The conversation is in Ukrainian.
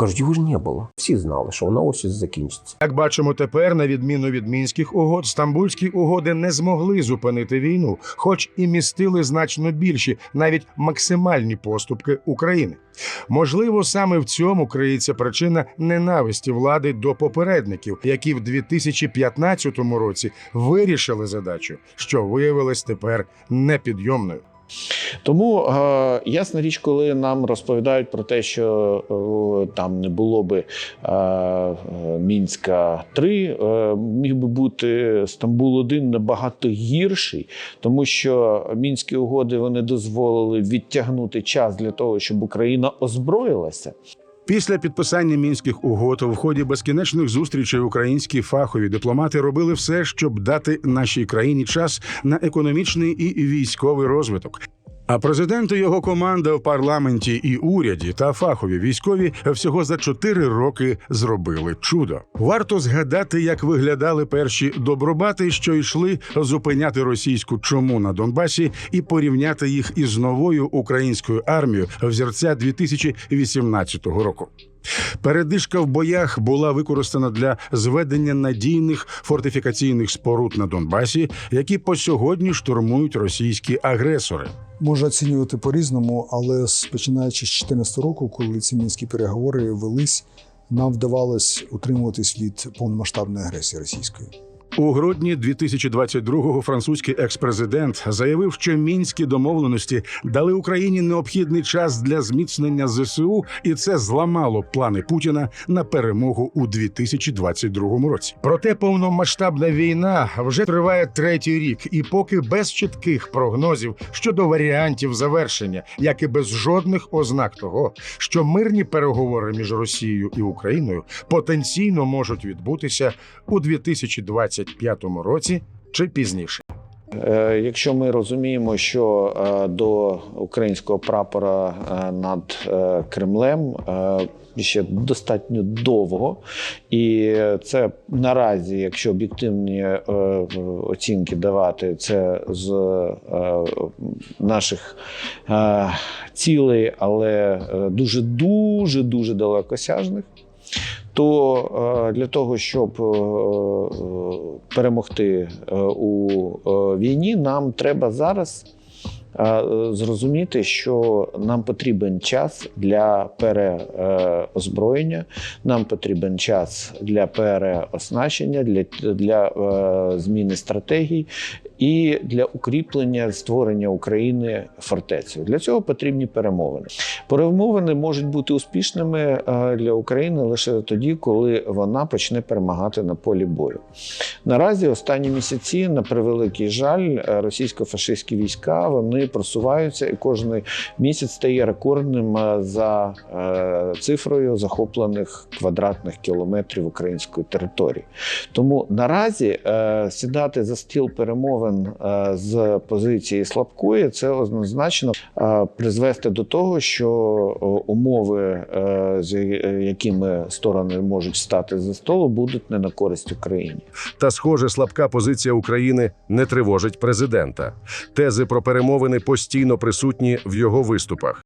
кажуть, його ж не було. Всі знали, що вона ось закінчиться. Як бачимо тепер, на відміну від мінських угод, стамбульські угоди не змогли зупинити війну, хоч і містили значно більші, навіть максимальні поступки України. Можливо, саме в цьому криється причина ненависті влади до попередників, які в 2015 році вирішили задачу, що виявилась тепер непідйомною. Тому е, ясна річ, коли нам розповідають про те, що е, там не було би е, Мінська 3 е, міг би бути Стамбул 1 набагато гірший, тому що мінські угоди вони дозволили відтягнути час для того, щоб Україна озброїлася. Після підписання мінських угод в ході безкінечних зустрічей українські фахові дипломати робили все, щоб дати нашій країні час на економічний і військовий розвиток. А президент і його команда в парламенті і уряді та фахові військові всього за чотири роки зробили чудо. Варто згадати, як виглядали перші добробати, що йшли зупиняти російську чому на Донбасі, і порівняти їх із новою українською армією взірця 2018 року. Передишка в боях була використана для зведення надійних фортифікаційних споруд на Донбасі, які по сьогодні штурмують російські агресори. Можна оцінювати по-різному, але з- починаючи з 2014 року, коли ці мінські переговори велись, нам вдавалось утримуватись від повномасштабної агресії російської. У грудні 2022-го французький експрезидент заявив, що мінські домовленості дали Україні необхідний час для зміцнення ЗСУ, і це зламало плани Путіна на перемогу у 2022 році. Проте повномасштабна війна вже триває третій рік, і поки без чітких прогнозів щодо варіантів завершення, як і без жодних ознак того, що мирні переговори між Росією і Україною потенційно можуть відбутися у 2025 році чи пізніше. Е, Якщо ми розуміємо, що е, до українського прапора е, над Кремлем ще достатньо довго, і це наразі, якщо об'єктивні оцінки давати, це з наших цілей, але дуже дуже дуже далекосяжних. То е, для того, щоб е, е, перемогти у війні, нам треба зараз зрозуміти, що нам потрібен час для переозброєння, нам потрібен час для переоснащення, для, для е, зміни стратегій і для укріплення створення України фортецею. Для цього потрібні перемовини. Перемовини можуть бути успішними е, для України лише тоді, коли вона почне перемагати на полі бою. Наразі останні місяці, на превеликий жаль, е, російсько-фашистські війська вони просуваються, і кожен місяць стає рекордним е, за е, цифрою захоплених квадратних кілометрів української території. Тому наразі е, сідати за стіл перемовин з позиції слабкої це однозначно призвести до того, що умови, з якими сторони можуть стати за столу, будуть не на користь Україні. Та, схоже, слабка позиція України не тривожить президента. Тези про перемовини постійно присутні в його виступах.